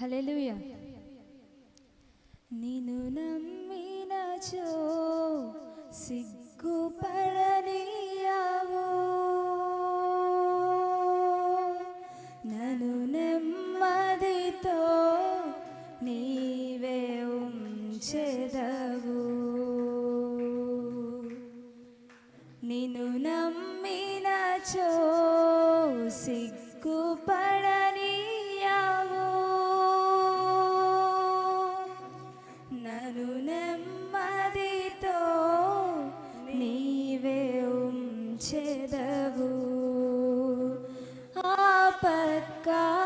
హల్లెలూయా. నిన్ను నమ్మినచో సిగ్గుపడనీయావు నను నెమ్మదితో నీవే ఉంచెదవు. నిన్ను నమ్మినచో సి ఉంచెదవు ఆపత్కాలమున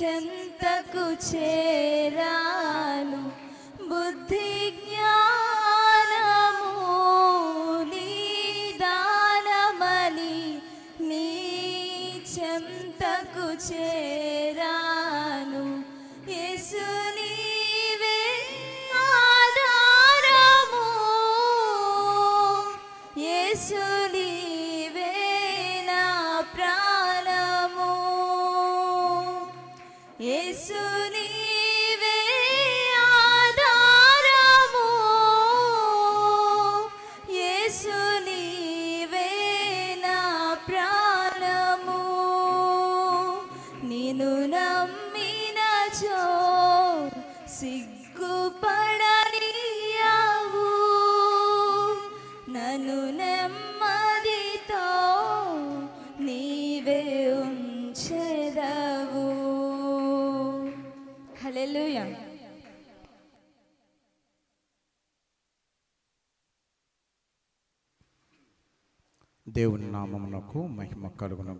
చెంతకు చేరాను. బుద్ధి జ్ఞానము నిదానమని నీ చెంతకు చేరాను. యేసు నమ్మినచో సిగ్గుపడనియావు నన్ను నెమ్మదితో నీవే ఉంచెదవు. హల్లెలూయా. దేవుని నామమునకు మహిమ కలుగును